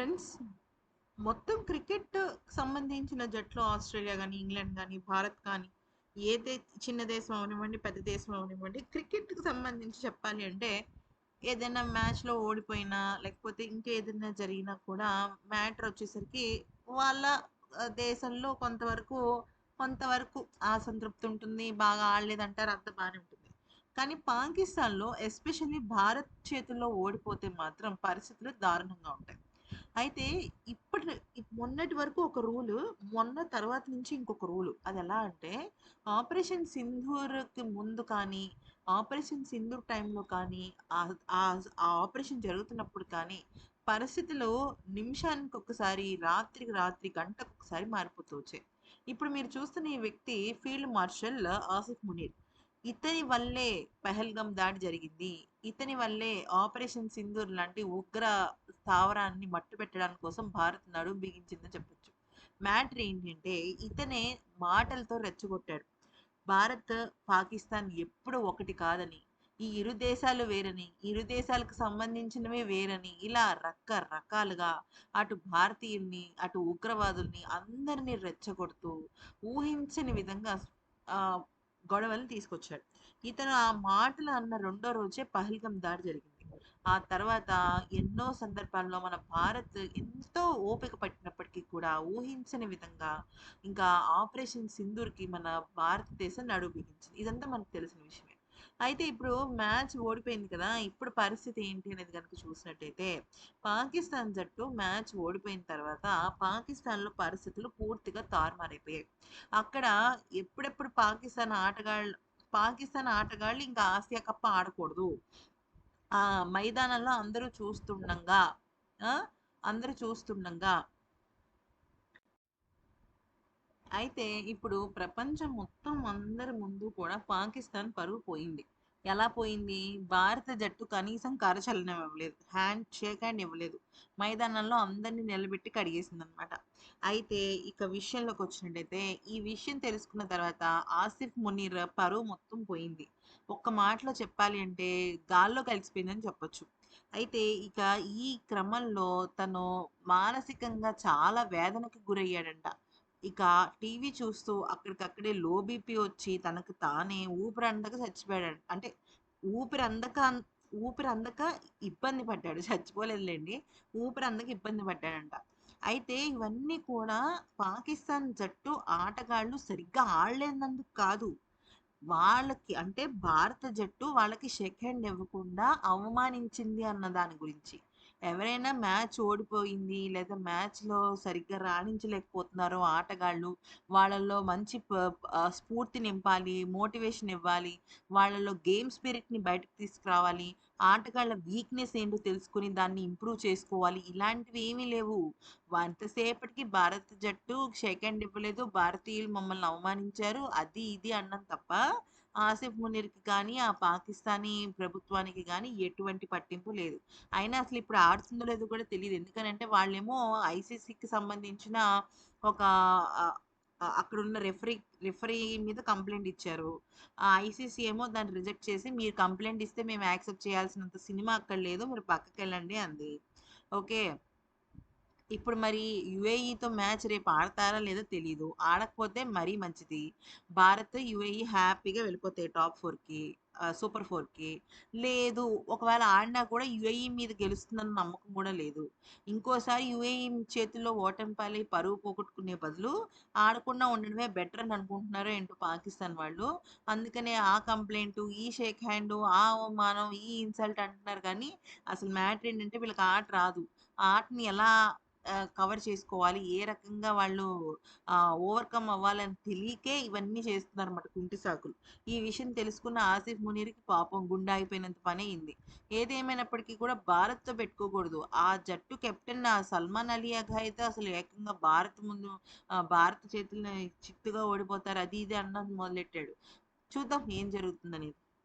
Friends మొత్తం cricket సంబంధించిన జట్లు ఆస్ట్రేలియా కానీ ఇంగ్లాండ్ కానీ భారత్ కానీ ఏ చిన్న దేశం అవనివ్వండి పెద్ద దేశం అవనివ్వండి క్రికెట్కి సంబంధించి చెప్పాలి అంటే ఏదైనా మ్యాచ్లో ఓడిపోయినా లేకపోతే ఇంకేదైనా జరిగినా కూడా మ్యాటర్ వచ్చేసరికి వాళ్ళ దేశంలో కొంతవరకు కొంతవరకు అసంతృప్తి ఉంటుంది బాగా ఆడలేదంటారు అంత బాగానే ఉంటుంది. కానీ పాకిస్తాన్లో ఎస్పెషల్లీ భారత్ చేతుల్లో ఓడిపోతే మాత్రం పరిస్థితులు దారుణంగా ఉంటాయి. అయితే ఇప్పటి మొన్నటి వరకు ఒక రూలు మొన్న తర్వాత నుంచి ఇంకొక రూలు. అది ఎలా అంటే ఆపరేషన్ సింధూర్కి ముందు కానీ ఆపరేషన్ సింధూర్ టైంలో కానీ ఆ- ఆ ఆపరేషన్ జరుగుతున్నప్పుడు కానీ పరిస్థితులు నిమిషానికి ఒకసారి రాత్రికి రాత్రి గంటకు ఒకసారి మారిపోతూ వచ్చాయి. ఇప్పుడు మీరు చూస్తున్న ఈ వ్యక్తి ఫీల్డ్ మార్షల్ ఆసిఫ్ మునీర్. ఇతని వల్లే పహల్గం దాడి జరిగింది. ఇతని వల్లే ఆపరేషన్ సింధూర్ లాంటి ఉగ్ర స్థావరాన్ని మట్టు పెట్టడానికి కోసం భారత్ నడుం బిగించిందని చెప్పొచ్చు. మ్యాటర్ ఏంటంటే ఇతనే మాటలతో రెచ్చగొట్టాడు. భారత్ పాకిస్తాన్ ఎప్పుడు ఒకటి కాదని ఈ ఇరు దేశాలు వేరని ఇరు దేశాలకు సంబంధించినవే వేరని ఇలా రకరకాలుగా అటు భారతీయుల్ని అటు ఉగ్రవాదుల్ని అందరినీ రెచ్చగొడుతూ ఊహించని విధంగా ఆ, గొడవలు తీసుకొచ్చాడు. ఇతను ఆ మాటలు అన్న రెండో రోజే పహల్గం దాడి జరిగింది. ఆ తర్వాత ఎన్నో సందర్భాల్లో మన భారత్ ఎంతో ఓపిక పట్టినప్పటికీ కూడా ఊహించని విధంగా ఇంకా ఆపరేషన్ సింధూర్కి మన భారతదేశం నడువు బిగించింది. ఇదంతా మనకు తెలిసిన విషయమే. అయితే ఇప్పుడు మ్యాచ్ ఓడిపోయింది కదా! ఇప్పుడు పరిస్థితి ఏంటి అనేది కనుక చూసినట్టయితే పాకిస్తాన్ జట్టు మ్యాచ్ ఓడిపోయిన తర్వాత పాకిస్తాన్లో పరిస్థితులు పూర్తిగా తారుమారైపోయాయి. అక్కడ ఎప్పుడెప్పుడు పాకిస్తాన్ ఆటగాళ్ళు పాకిస్తాన్ ఆటగాళ్ళు ఇంకా ఆసియా కప్ ఆడకూడదు. ఆ మైదానంలో అందరూ చూస్తుండగా ఆ, అందరూ చూస్తుండగా అయితే ఇప్పుడు ప్రపంచం మొత్తం అందరి ముందు కూడా పాకిస్తాన్ పరువు పోయింది. ఎలా పోయింది? భారత జట్టు కనీసం కరచలనం ఇవ్వలేదు. హ్యాండ్ షేక్ హ్యాండ్ ఇవ్వలేదు. మైదానంలో అందరినీ నిలబెట్టి కడిగేసింది అనమాట అయితే ఇక విషయంలోకి వచ్చినట్టయితే ఈ విషయం తెలుసుకున్న తర్వాత ఆసిఫ్ మునీర్ పరువు మొత్తం పోయింది. ఒక్క మాటలో చెప్పాలి అంటే గాల్లో కలిసిపోయిందని చెప్పొచ్చు. అయితే ఇక ఈ క్రమంలో తను మానసికంగా చాలా వేదనకు గురయ్యాడంట. ఇక టీవీ చూస్తూ అక్కడికక్కడే లో బీపీ వచ్చి తనకు తానే ఊపిరి అందక చచ్చిపోయాడు. అంటే ఊపిరి అందక ఊపిరి అందక ఇబ్బంది పడ్డాడు. చచ్చిపోలేదులేండి. ఊపిరి అందక ఇబ్బంది పడ్డాడంట. అయితే ఇవన్నీ కూడా పాకిస్తాన్ జట్టు ఆటగాళ్ళు సరిగ్గా ఆడలేనందుకు కాదు. వాళ్ళకి అంటే భారత జట్టు వాళ్ళకి సెకండ్ హ్యాండ్ ఇవ్వకుండా అవమానించింది అన్న దాని గురించి. ఎవరైనా మ్యాచ్ ఓడిపోయింది లేదా మ్యాచ్లో సరిగ్గా రాణించలేకపోతున్నారు ఆటగాళ్ళు వాళ్ళల్లో మంచి స్ఫూర్తి నింపాలి మోటివేషన్ ఇవ్వాలి వాళ్ళలో గేమ్ స్పిరిట్ని బయటకు తీసుకురావాలి ఆటగాళ్ళ వీక్నెస్ ఏంటో తెలుసుకుని దాన్ని ఇంప్రూవ్ చేసుకోవాలి ఇలాంటివి ఏమీ లేవు. అంతసేపటికి భారత జట్టు షేక్ ఇవ్వలేదు భారతీయులు మమ్మల్ని అవమానించారు అది ఇది అన్నం తప్ప ఆసిఫ్ మునీర్కి కానీ ఆ పాకిస్తానీ ప్రభుత్వానికి కానీ ఎటువంటి పట్టింపు లేదు. అయినా అసలు ఇప్పుడు ఆడుతుందో లేదో కూడా తెలియదు ఎందుకనంటే వాళ్ళేమో ఐసీసీకి సంబంధించిన ఒక అక్కడ ఉన్న అక్కడున్న రెఫరీ రెఫరీ మీద కంప్లైంట్ ఇచ్చారు. ఆ ఐసీసీ ఏమో దాన్ని రిజెక్ట్ చేసి మీరు కంప్లైంట్ ఇస్తే మేము యాక్సెప్ట్ చేయాల్సినంత సినిమా అక్కడ లేదు మీరు పక్కకి వెళ్ళండి అంది. ఓకే. ఇప్పుడు మరి యుఏఈతో మ్యాచ్ రేపు ఆడతారా లేదో తెలియదు ఆడకపోతే మరీ మంచిది. భారత్ యుఏఈ హ్యాపీగా వెళ్ళిపోతాయి టాప్ ఫోర్కి సూపర్ ఫోర్కి. లేదు ఒకవేళ ఆడినా కూడా యుఏఈ మీద గెలుస్తుందన్న నమ్మకం కూడా లేదు. ఇంకోసారి యుఏఈ చేతుల్లో ఓటమి పాలై పరువు పోగొట్టుకునే బదులు ఆడకుండా ఉండడమే బెటర్ అని అనుకుంటున్నారో ఏంటో పాకిస్తాన్ వాళ్ళు. అందుకనే ఆ కంప్లైంట్ ఈ షేక్ హ్యాండ్ ఆ అవమానం ఈ ఇన్సల్ట్ అంటున్నారు కానీ అసలు మ్యాటర్ ఏంటంటే వీళ్ళకి ఆట రాదు. ఆటని ఎలా కవర్ చేసుకోవాలి. ఏ రకంగా వాళ్ళు ఓవర్కమ్ అవ్వాలని తెలియకే ఇవన్నీ చేస్తున్నారు అన్నమాట కుంటి సాకులు. ఈ విషయం తెలుసుకున్న ఆసిఫ్ మునీర్కి పాపం గుండె అయిపోయినంత పని అయింది. ఏదేమైనప్పటికీ కూడా భారత్తో పెట్టుకోకూడదు. ఆ జట్టు కెప్టెన్ సల్మాన్ అలీ అయితే అసలు ఏకంగా భారత్ ముందు భారత చేతుల్లో చిత్తుగా ఓడిపోతారు. అది ఇది అన్నది మొదలెట్టాడు. చూద్దాం ఏం జరుగుతుందనేది.